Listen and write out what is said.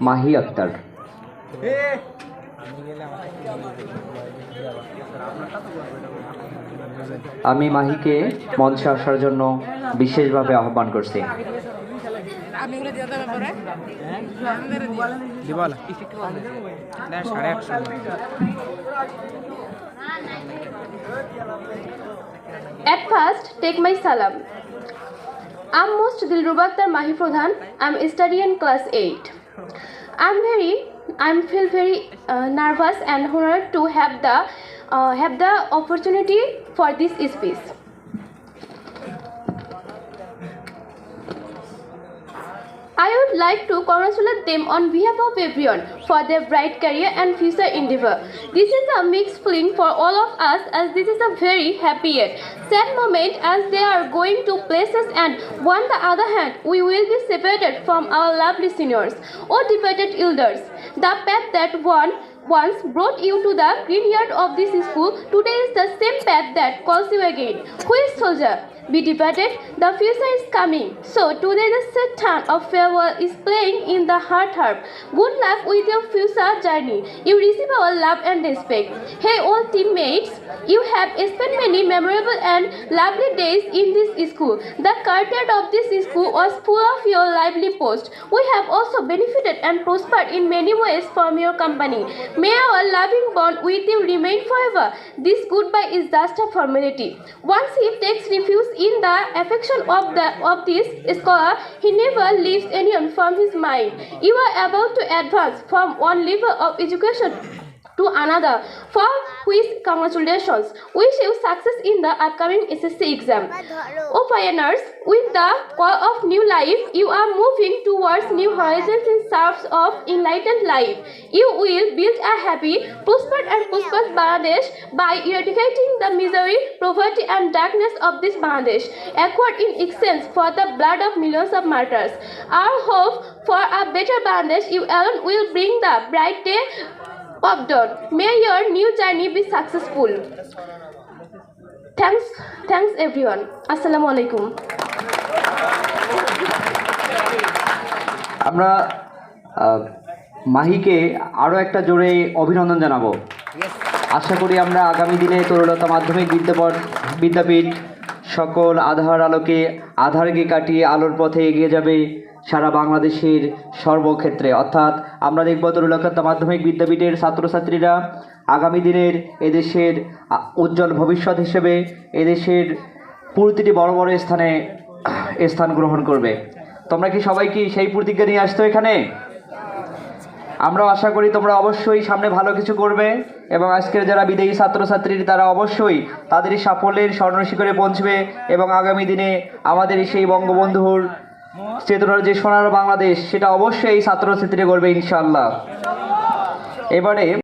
মাহি আক্তার আমি মাহিকে মঞ্চে আসার জন্য বিশেষভাবে আহ্বান করছি At first, take my salam. I'm most Dilruba Mahi Pradhan. I'm studying class 8. I'm very, I'm feel very uh, nervous and honored to have the uh, have the opportunity for this speech. Would like to congratulate them on behalf of everyone for their bright career and future endeavor. This is a mixed feeling for all of us as this is a very happy yet sad moment as they are going to places and on the other hand we will be separated from our lovely seniors or departed elders. The path that one once brought you to the green yard of this school today is the same path that calls you again. Who is soldier? Be departed, the future is coming. So today the sad time of farewell is playing in the heart harp. Good luck with your future journey. You receive our love and respect. Hey all teammates, you have spent many memorable and lovely days in this school. The courtyard of this school was full of your lively post. We have also benefited and prospered in many ways from your company. May our loving bond with you remain forever. This goodbye is just a formality. Once he takes refuge in the affection of the of this scholar, he never leaves anyone from his mind. You are about to advance from one level of education to another for which congratulations. Wish you success in the upcoming ssc exam. O oh, pioneers with the call of new life you are moving towards new horizons in search of enlightened life. You will build a happy prosperous and prosperous bangladesh by eradicating the misery poverty and darkness of this bangladesh. Acquired in exchange for the blood of millions of martyrs. Our hope for a better bangladesh you alone will bring the bright day pop dawn may your new journey be successful thanks thanks everyone আসসালামু আলাইকুম আমরা মাহিকে আরও একটা জোরে অভিনন্দন জানাব। আশা করি আমরা আগামী দিনে তরুণতা মাধ্যমিক বিদ্যাপীঠ বিদ্যাপীঠ সকল আধার আলোকে আধারকে কাটিয়ে আলোর পথে এগিয়ে যাবে সারা বাংলাদেশের সর্বক্ষেত্রে। অর্থাৎ আমরা দেখব তরুলতা মাধ্যমিক বিদ্যাপীঠের ছাত্রছাত্রীরা আগামী দিনের এদেশের উজ্জ্বল ভবিষ্যৎ হিসেবে এদেশের প্রতিটি বড় বড় স্থানে স্থান গ্রহণ করবে। তোমরা কি সবাই কি সেই প্রতিজ্ঞা নিয়ে আসতো এখানে? আমরাও আশা করি তোমরা অবশ্যই সামনে ভালো কিছু করবে এবং আজকের যারা বিদেয়ী ছাত্রছাত্রী তারা অবশ্যই তাদের সাফল্যের স্বর্ণশিখরে পৌঁছবে এবং আগামী দিনে আমাদের সেই বঙ্গবন্ধুর চেতনার যে সোনার বাংলাদেশ, সেটা অবশ্যই এই ছাত্রছাত্রীরা করবে ইনশাল্লাহ এবারে